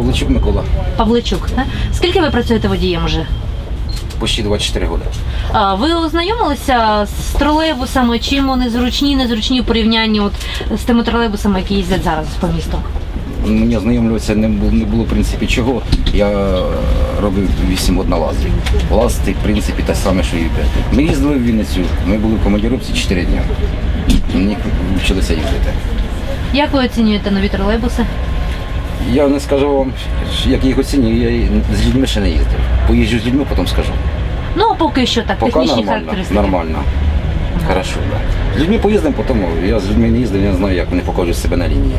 Павличук Микола, Павличук. Так? Скільки ви працюєте водієм уже? почти 24 роки. А, ви ознайомилися з тролейбусами? Чим вони зручні, незручні в порівнянні от з тими тролейбусами, які їздять зараз по місту? Мені ознайомлюватися не було, не було в принципі чого. Я е, робив 8 однолазів. Ласти, в принципі, те саме, що і ви. Ми їздили в Вінницю, ми були в командіровці 4 дні. Мені вчилися їздити. Як ви оцінюєте нові тролейбуси? Я не скажу вам, як їх оцінюю, я з людьми ще не їздив. Поїжджу з людьми, потім скажу. Ну, а поки що так, Поки технічні нормально, характеристики. нормально. Хорошо, да. З людьми поїздимо, потім я з людьми не їздив, я не знаю, як вони покажуть себе на лінії.